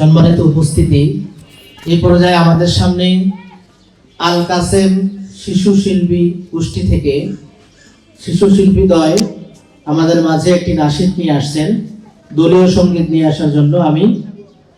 সম্মানিত উপস্থিতি এই পর্যায়ে আমাদের সামনে আল কাসেম শিশু শিল্পী গোষ্ঠী থেকে শিশু শিল্পী দয় আমাদের মাঝে একটি নাসিদ নিয়ে আসছেন। দলীয় সংগীত নিয়ে আসার জন্য আমি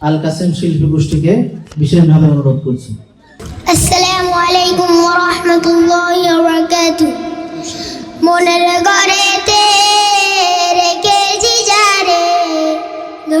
আল কাসেম শিল্পী গোষ্ঠীকে বিশেষভাবে অনুরোধ করছি। আসসালামু আলাইকুম ওয়া রাহমাতুল্লাহি ওয়া বারাকাতুহু মনের ঘরেতে রেখেছি যারে দো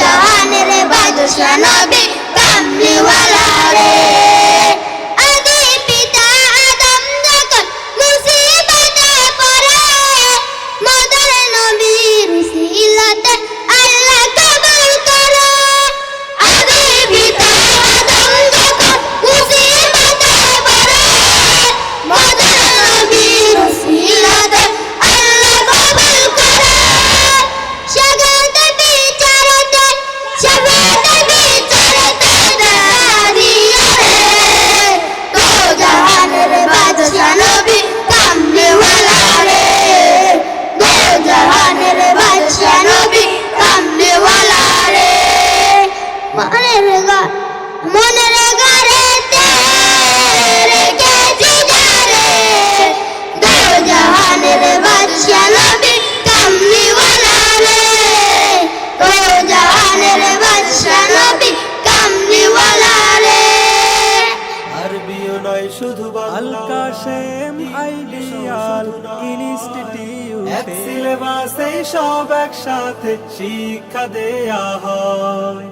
জাহানের বাদশা নবী। শুধু আল বাংলা কাশেম আইডিয়াল ইনস্টিটিউট। এক সিলেবাসে সব একসাথে শিক্ষা দেয়া হয়।